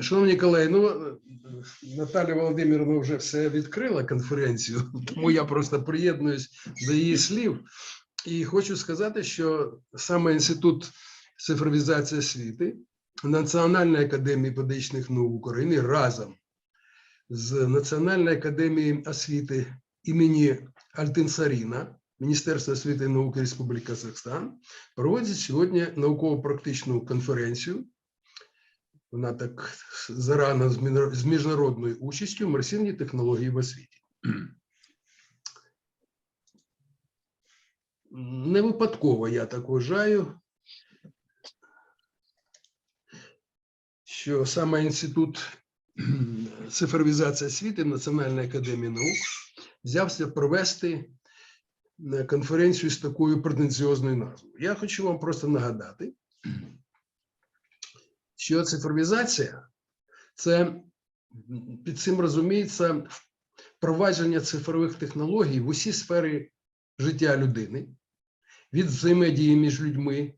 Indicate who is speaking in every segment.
Speaker 1: Шановні колеги, ну Наталя Володимировна вже все відкрила конференцію, тому я просто приєднуюсь до її слів. І хочу сказати, що саме інститут цифровізації освіти Національної академії педагогічних наук України разом з Національною академією освіти імені Альтинсаріна Міністерства освіти і науки Республіки Казахстан проводять сьогодні науково-практичну конференцію. Вона так зарано з міжнародною участю імерсивні технології в освіті. Не випадково я так вважаю, що саме інститут цифровізації освіти Національної академії наук взявся провести е, конференцію з такою претенціозною назвою. Я хочу вам просто нагадати, що цифровізація це під цим розуміється впровадження цифрових технологій в усі сфери життя людини, від взаємодії між людьми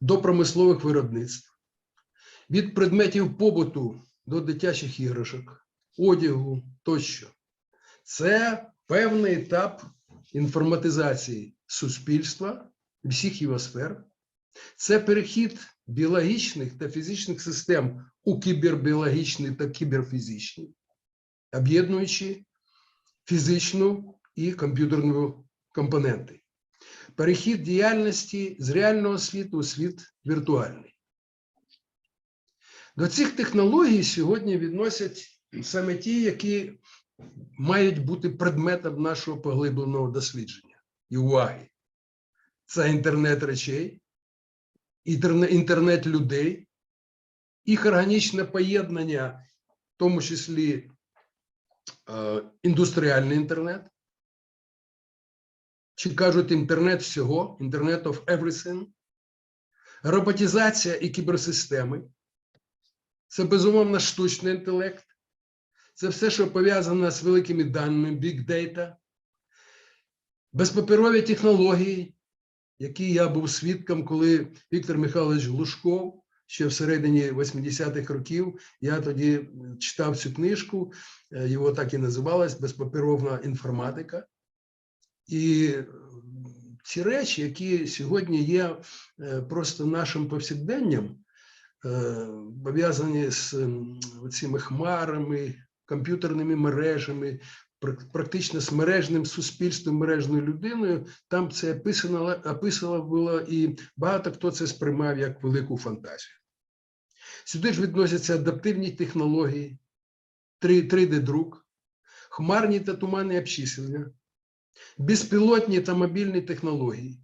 Speaker 1: до промислових виробництв, від предметів побуту до дитячих іграшок, одягу тощо. Це певний етап інформатизації суспільства, всіх його сфер. Це перехід біологічних та фізичних систем у кібербіологічні та кіберфізичні, об'єднуючи фізичну і комп'ютерну компоненти. Перехід діяльності з реального світу у світ віртуальний. До цих технологій сьогодні відносять саме ті, які мають бути предметом нашого поглибленого дослідження і уваги. Це інтернет речей, інтернет людей, їх органічне поєднання, в тому числі е, індустріальний інтернет, чи кажуть інтернет всього, інтернет of everything, роботизація і кіберсистеми. Це безумовно штучний інтелект. Це все, що пов'язано з великими даними, big data, безпаперові технології, які я був свідком, коли Віктор Михайлович Глушков ще в середині 80-х років, я тоді читав цю книжку, е, його так і називалась безпаперовна інформатика. І е, ці речі, які сьогодні є е, просто нашим повсякденням, пов'язані з цими хмарами, комп'ютерними мережами, практично з мережним суспільством, мережною людиною, там це описано, було, і багато хто це сприймав як велику фантазію. Сюди ж відносяться адаптивні технології, 3D-друк, хмарні та туманні обчислення, безпілотні та мобільні технології.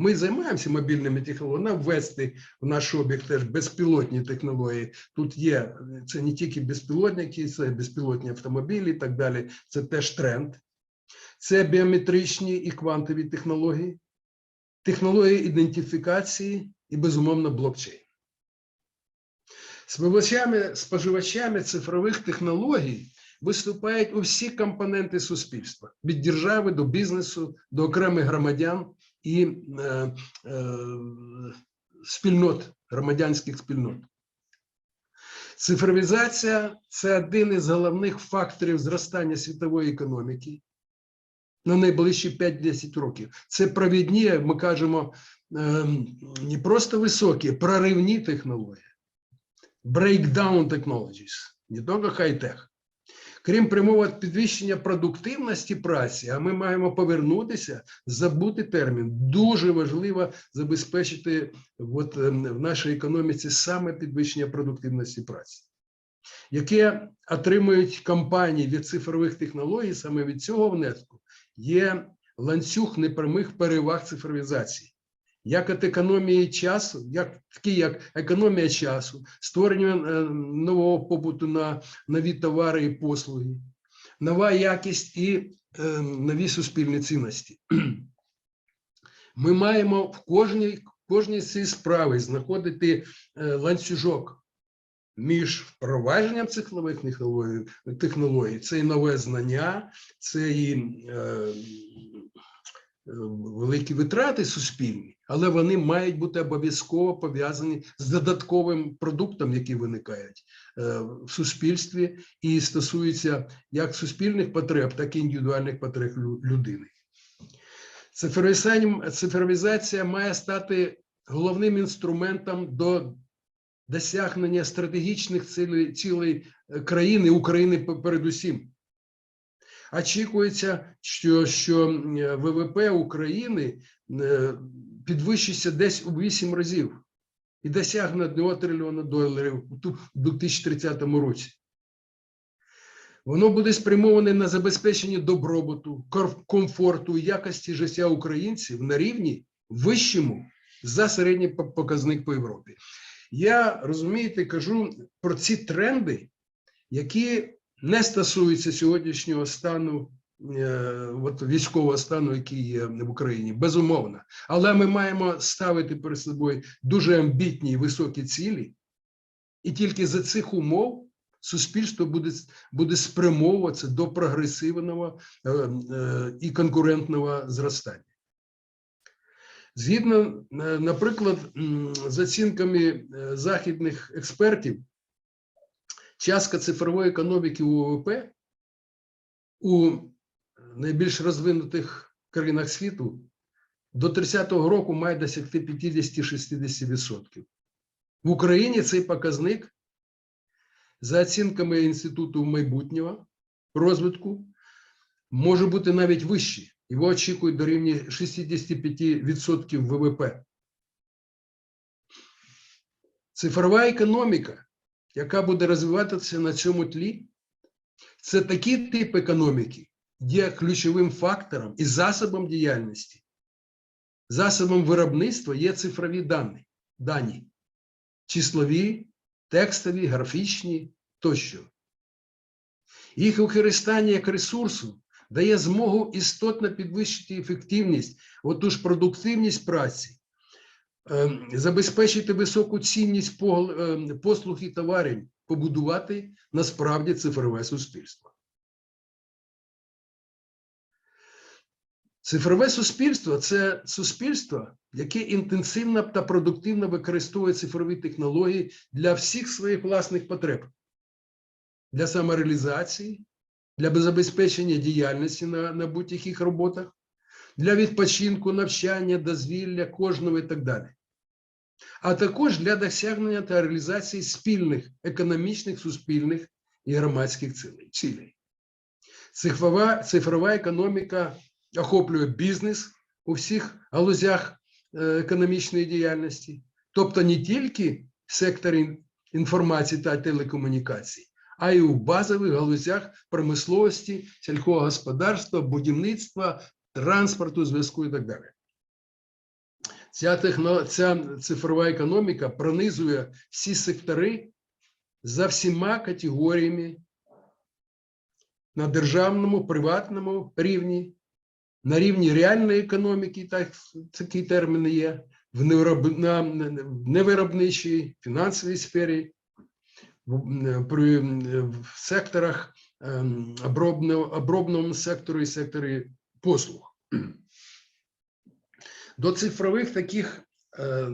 Speaker 1: Ми займаємося мобільними технологіями, ввести в наш обіг теж безпілотні технології. Тут є це не тільки безпілотники, це безпілотні автомобілі і так далі. Це теж тренд. Це біометричні і квантові технології, технології ідентифікації і, безумовно, блокчейн. Споживачами, споживачами цифрових технологій виступають усі компоненти суспільства від держави до бізнесу, до окремих громадян і е, е, спільнот, громадянських спільнот. Цифровізація це один із головних факторів зростання світової економіки на найближчі 5-10 років. Це провідні, ми кажемо, ем, не просто високі, проривні технології, breakdown technologies, не тільки хай-тех. Крім прямого підвищення продуктивності праці, а ми маємо повернутися, забути термін. Дуже важливо забезпечити от, ем, в нашій економіці саме підвищення продуктивності праці, яке отримують компанії від цифрових технологій, саме від цього внеску є ланцюг непрямих переваг цифровізації. Як від економії часу, як такі як економія часу, створення е, нового побуту на нові товари і послуги, нова якість і е, нові суспільні цінності. Ми маємо в кожній, кожній з цих справи знаходити е, ланцюжок між впровадженням цифрових технологій, технологій. Це і нове знання, це і е, великі витрати суспільні, але вони мають бути обов'язково пов'язані з додатковим продуктом, які виникають е, в суспільстві, і стосуються як суспільних потреб, так і індивідуальних потреб людини. Цифровізація, має стати головним інструментом до досягнення стратегічних цілей, цілей е, країни, України пе- передусім. Очікується, що, що ВВП України е, підвищиться десь у 8 разів і досягне 1 трильйона доларів у 2030 році. Воно буде спрямоване на забезпечення добробуту, комфорту якості життя українців на рівні вищому за середній показник по Європі. Я розумієте, кажу про ці тренди, які не стосуються сьогоднішнього стану, е, от військового стану, який є в Україні, безумовно. Але ми маємо ставити перед собою дуже амбітні і високі цілі, і тільки за цих умов суспільство буде, буде спрямовуватися до прогресивного е, е, і конкурентного зростання. Згідно, наприклад, з оцінками західних експертів, частка цифрової економіки у ВВП у найбільш розвинутих країнах світу до 30-го року має досягти 50-60%. В Україні цей показник, за оцінками Інституту майбутнього розвитку, може бути навіть вищий. Його очікують до рівня 65% ВВП. Цифрова економіка, яка буде розвиватися на цьому тлі, це такий тип економіки, є ключовим фактором і засобом діяльності. Засобом виробництва є цифрові дані, дані числові, текстові, графічні тощо. Їх використання як ресурсу дає змогу істотно підвищити ефективність, оту ж продуктивність праці, забезпечити високу цінність ем, послуг і товарів, побудувати насправді цифрове суспільство. Цифрове суспільство це суспільство, яке інтенсивно та продуктивно використовує цифрові технології для всіх своїх власних потреб, для самореалізації, для забезпечення діяльності на, на будь-яких роботах, для відпочинку, навчання, дозвілля кожного і так далі. А також для досягнення та реалізації спільних економічних, суспільних і громадських цілей-. Цифрова, цифрова економіка охоплює бізнес у всіх галузях е, економічної діяльності, тобто не тільки в секторі інформації та телекомунікацій, а й у базових галузях промисловості, сільського господарства, будівництва, транспорту, зв'язку і так далі. Ця, техно, ця цифрова економіка пронизує всі сектори за всіма категоріями на державному, приватному рівні, на рівні реальної економіки, так такі терміни є, в невироб- на невиробничій, фінансовій сфері, при, в секторах ем, обробного, обробному сектору і секторі послуг. До цифрових таких е, е,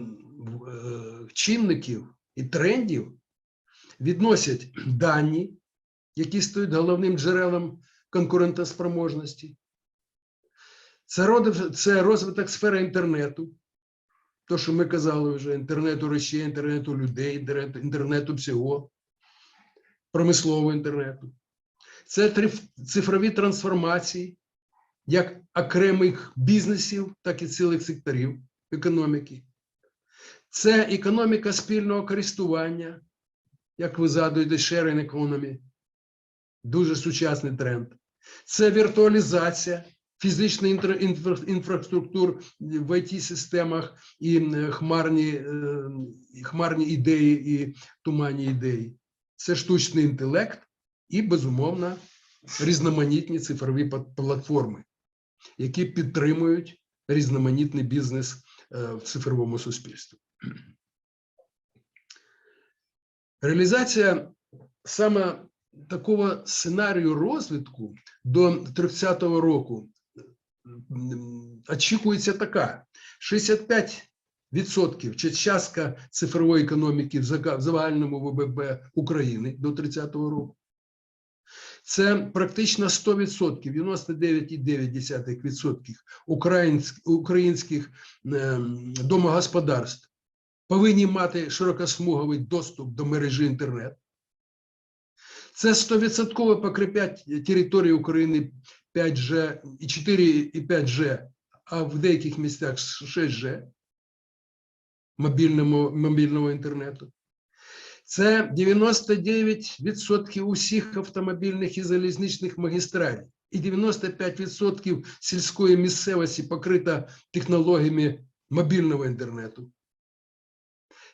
Speaker 1: чинників і трендів відносять дані, які стають головним джерелом конкурентоспроможності. Це, розвиток сфери інтернету, то, що ми казали вже, інтернету речей, інтернету людей, інтернету, інтернету всього, промислового інтернету. Це цифрові трансформації, як окремих бізнесів, так і цілих секторів економіки. Це економіка спільного користування, як ви згадуєте, sharing economy, дуже сучасний тренд. Це віртуалізація фізичної інтра- інфра- інфраструктур в IT-системах і хмарні, е, хмарні ідеї і туманні ідеї. Це штучний інтелект і, безумовно, різноманітні цифрові платформи, які підтримують різноманітний бізнес е, в цифровому суспільстві. Реалізація саме такого сценарію розвитку до 30-го року очікується така, 65% чи частка цифрової економіки в загальному ВВП України до 30-го року. Це практично 100%, 99,9% українськ- українських ем, домогосподарств повинні мати широкосмуговий доступ до мережі інтернет. Це 100% покриття території України 5G і 4 і 5G, а в деяких місцях 6G мобільному, мобільного інтернету. Це 99% усіх автомобільних і залізничних магістралей, і 95% сільської місцевості покрита технологіями мобільного інтернету.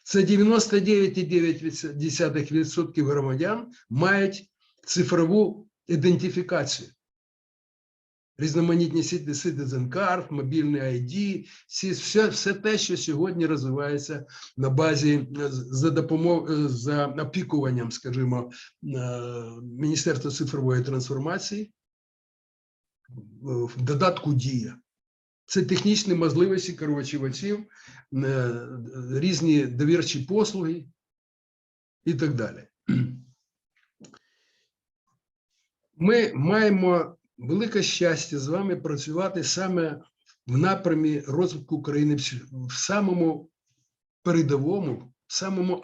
Speaker 1: Це 99,9% громадян мають цифрову ідентифікацію. Різноманітні Citizen Card, мобільний ID, все, все те, що сьогодні розвивається на базі е, за допомогою за опікуванням, скажімо, е, Міністерства цифрової трансформації в додатку Дія. Це технічні можливості користувачів, е, різні довірчі послуги і так далі. Ми маємо велике щастя з вами працювати саме в напрямі розвитку України в самому передовому, в самому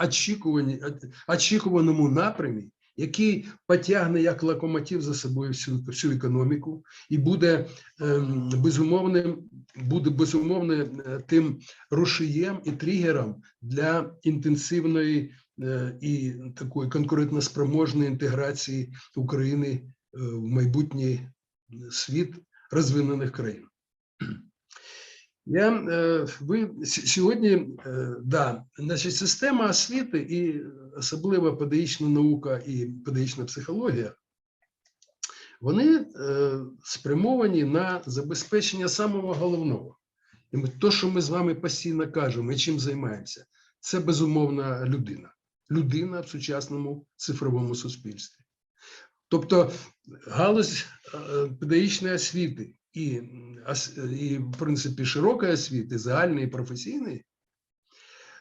Speaker 1: очікуваному напрямі, який потягне як локомотив за собою всю, всю економіку і буде ем, безумовним, буде безумовно е, тим рушієм і тригером для інтенсивної е, і такої конкурентноспроможної інтеграції України е, в майбутній світ розвинених країн. Я, е, ви сьогодні, е, да, значить, система освіти і особливо педагогічна наука і педагогічна психологія, вони е, спрямовані на забезпечення самого головного. І то, що ми з вами постійно кажемо, і чим займаємося, це безумовна людина. Людина в сучасному цифровому суспільстві. Тобто галузь е, педагогічної освіти і, і, в принципі, широкої освіти, загальної і професійної, е,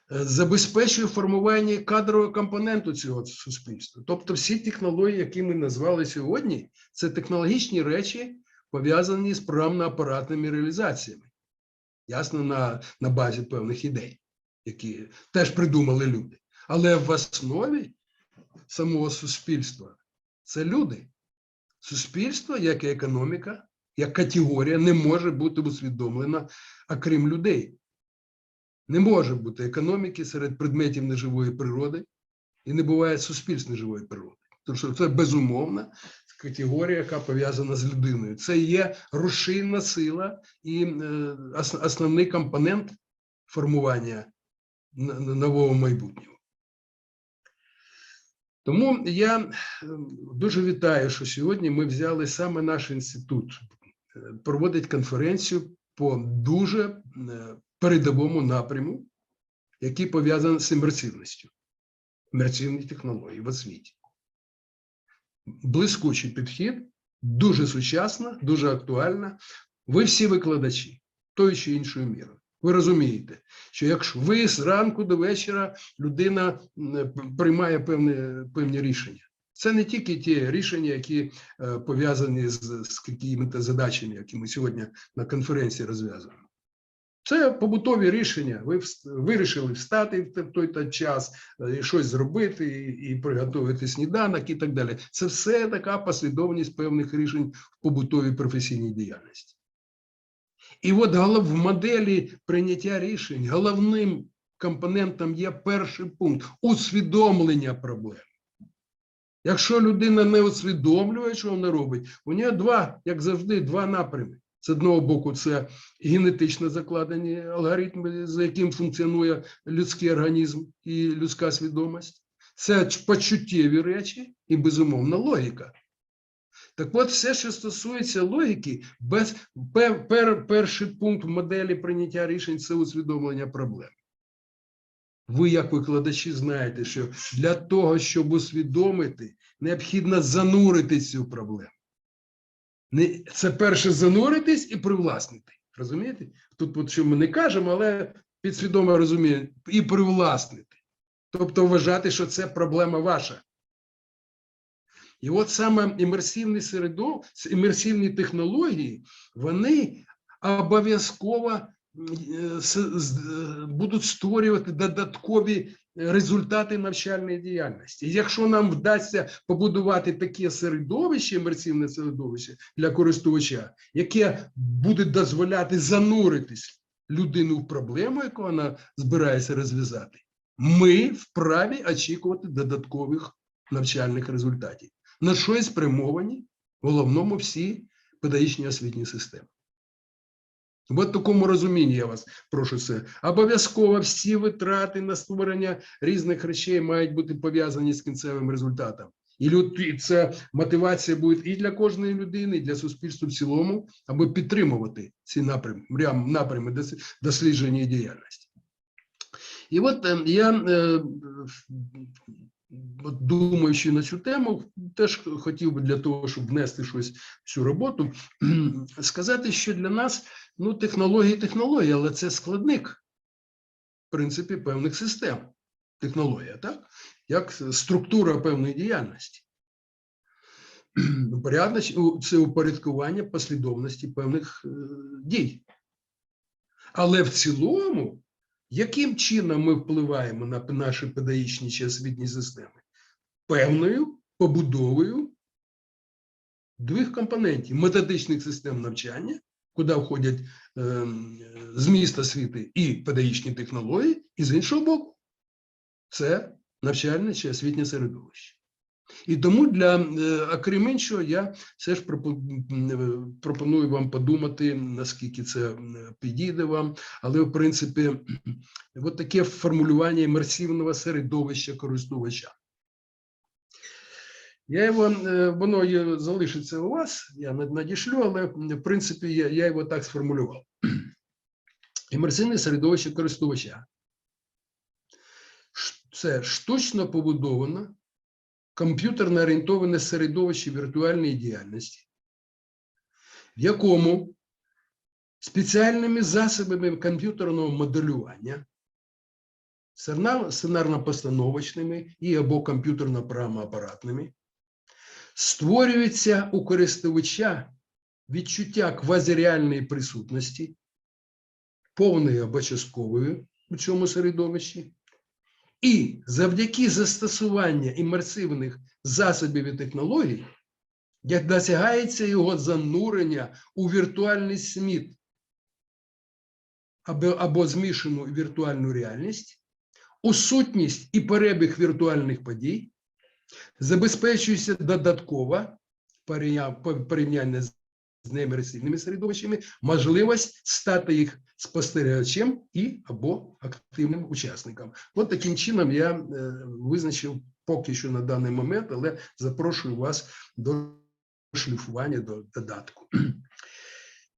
Speaker 1: забезпечує формування кадрового компоненту цього суспільства. Тобто, всі технології, які ми назвали сьогодні, це технологічні речі, пов'язані з програмно-апаратними реалізаціями. Ясно, на, на базі певних ідей, які теж придумали люди. Але в основі самого суспільства це люди. Суспільство, як і економіка, як категорія, не може бути усвідомлена, окрім людей. Не може бути економіки серед предметів неживої природи, і не буває суспільств неживої природи. Тому що це безумовна категорія, яка пов'язана з людиною. Це є рушійна сила і е, основний компонент формування нового майбутнього. Тому я е, дуже вітаю, що сьогодні ми взяли саме наш інститут е, проводить конференцію по дуже е, передовому напряму, який пов'язаний з імерсивністю, імерсивні технології в освіті. Блискучий підхід, дуже сучасна, дуже актуальна. Ви всі викладачі тою чи іншою мірою. Ви розумієте, що якщо ви зранку до вечора людина приймає певні, певні рішення. Це не тільки ті рішення, які е, пов'язані з, з якими-то задачами, які ми сьогодні на конференції розв'язуємо. Це побутові рішення. Ви вирішили встати в той та час, е, і щось зробити, і, і приготувати сніданок і так далі. Це все така послідовність певних рішень в побутовій професійній діяльності. І от в моделі прийняття рішень головним компонентом є перший пункт усвідомлення проблем. Якщо людина не усвідомлює, що вона робить, у нього два, як завжди, два напрями. З одного боку, це генетично закладені алгоритми, за яким функціонує людський організм і людська свідомість. Це почуттєві речі і, безумовно, логіка. Так от, все, що стосується логіки, без пер, пер, перший пункт моделі прийняття рішень це усвідомлення проблем. Ви, як викладачі, знаєте, що для того, щоб усвідомити, необхідно занурити цю проблему. Це перше зануритись і привласнити. Розумієте? Тут от що ми не кажемо, але підсвідомо розуміємо, і привласнити. Тобто вважати, що це проблема ваша. І от саме імерсивні середо, імерсивні технології, вони обов'язково е, е, будуть створювати додаткові результати навчальної діяльності. Якщо нам вдасться побудувати таке середовище, імерсивне середовище для користувача, яке буде дозволяти зануритись людину в проблему, яку вона збирається розв'язати, ми вправі очікувати додаткових навчальних результатів. На що спрямовані в головному всі педагогічні освітні системи. В такому розумінні я вас прошу це. Обов'язково всі витрати на створення різних речей мають бути пов'язані з кінцевим результатом. І люд- це мотивація буде і для кожної людини, і для суспільства в цілому, аби підтримувати ці напрями, напрями дослідження і діяльності. І от е, я, е, думаючи на цю тему, теж хотів би для того, щоб внести щось в цю роботу, сказати, що для нас ну, технології технології, але це складник, в принципі, певних систем. Технологія, так? Як структура певної діяльності. Порядність це упорядкування послідовності певних е, дій. Але в цілому, яким чином ми впливаємо на наші педагогічні чи освітні системи? Певною побудовою двох компонентів методичних систем навчання, куди входять е, зміст освіти і педагогічні технології, і з іншого боку, це навчальне чи освітнє середовище. І тому для е, окрім іншого, я все ж е, пропоную вам подумати, наскільки це підійде вам. Але в принципі, от таке формулювання імерсивного середовища користувача. Я його, е, воно залишиться у вас, я над- надішлю, але в принципі я, його так сформулював. Імерсивне середовище користувача. Це штучно побудоване, комп'ютерно орієнтоване середовище віртуальної діяльності, в якому спеціальними засобами комп'ютерного моделювання, сценарно-постановочними і або комп'ютерно-програмно-апаратними, створюється у користувача відчуття квазіреальної присутності, повної або часткової у цьому середовищі, і завдяки застосування імерсивних засобів і технологій, як досягається його занурення у віртуальний сміт або, або змішану віртуальну реальність, у сутність і перебіг віртуальних подій, забезпечується додатково порівняння з з неімерсивними середовищами можливість стати їх спостерігачем і або активним учасником. От таким чином я е, визначив поки що на даний момент, але запрошую вас до шліфування, до додатку.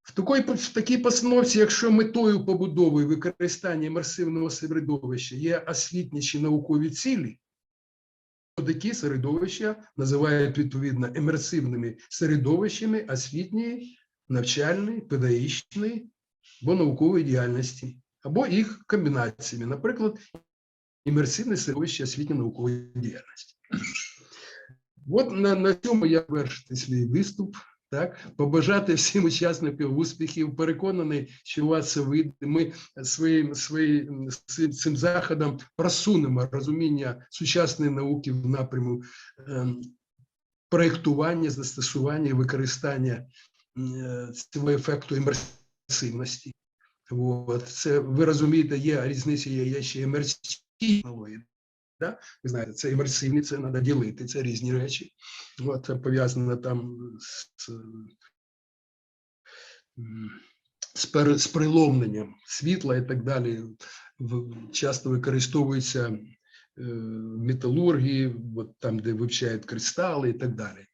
Speaker 1: В такій, в такій постановці, якщо метою побудови використання імерсивного середовища є освітні чи наукові цілі, такі середовища називають відповідно імерсивними середовищами освітньої, навчальної, педагогічної або наукової діяльності, або їх комбінаціями, наприклад, імерсивне середовище освітньо-наукової діяльності. От на, на цьому я вершити свій виступ. Так, побажати всім учасникам успіхів. Переконаний, що у вас це вийде. Ми своїм своїм цим- заходом просунемо розуміння сучасної науки в напряму ем, проєктування, застосування і використання е, цього ефекту імерсивності. От. Це ви розумієте, є різниця, є, ще імерсивні. Да? Ви знаєте, це імерсивні, це треба ділити, це різні речі. От, пов'язано там з, з, приломленням світла і так далі. Часто використовується е, в металургії, от там, де вивчають кристали і так далі. Е,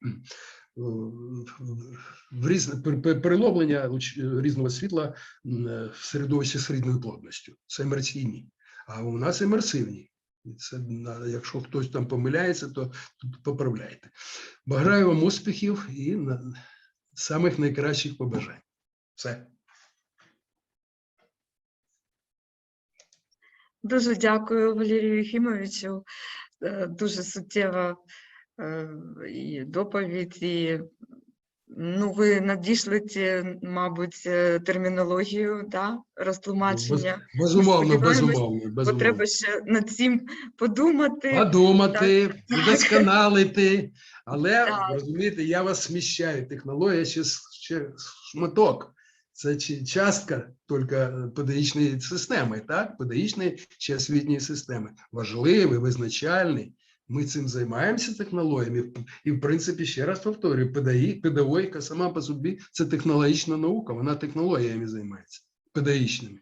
Speaker 1: в- різне пер- пер- переломлення різного світла е, в середовищі з рідною плотністю. Це імерсійні. А у нас імерсивні. Це якщо хтось там помиляється, то поправляйте. Бажаю вам успіхів і самих найкращих побажань. Все.
Speaker 2: Дуже дякую, Валерію Хімовичу. Е, дуже суттєва е, і доповідь. і ну, ви надішлите, мабуть, е, термінологію, да? розтлумачення.
Speaker 1: Безумовно, безумовно, безумовно.
Speaker 2: треба ще над цим подумати.
Speaker 1: Подумати, вдосконалити. Але
Speaker 2: Так.
Speaker 1: розумієте, я вас сміщаю. Технологія ще, ще шматок. Це частка тільки педагогічної системи, так? Педагогічної чи освітньої системи. Важливий, визначальний. Ми цим займаємося технологіями. І, в принципі, ще раз повторюю, педагогіка сама по собі це технологічна наука, вона технологіями займається, педагогічними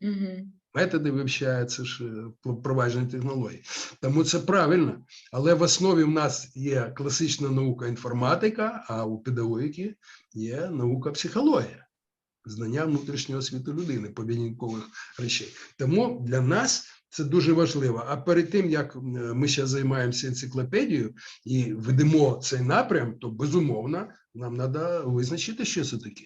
Speaker 2: Мгм.
Speaker 1: методи вивчаються ж е, впровадження технологій. Тому це правильно. Але в основі в нас є класична наука інформатика, а у педагогіки є наука психологія, знання внутрішнього світу людини, поведінкових речей. Тому для нас це дуже важливо. А перед тим як ми ще займаємося енциклопедією і ведемо цей напрям, то безумовно нам треба визначити, що це таке.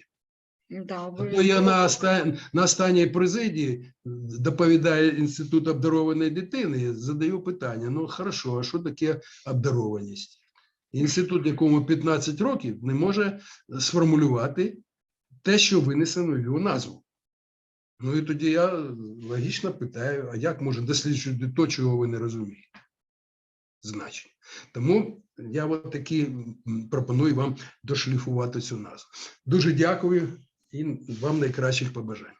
Speaker 2: Да, ви-
Speaker 1: я на, оста... на останній президії доповідає інститут обдарованої дитини, задаю питання: ну хорошо, а що таке обдарованість? Інститут, якому 15 років, не може сформулювати те, що винесено в його назву. Ну і тоді я логічно питаю: а як може досліджувати то, чого ви не розумієте? Значить. Тому я от таки пропоную вам дошліфувати цю назву. Дуже дякую і вам найкращих побажань.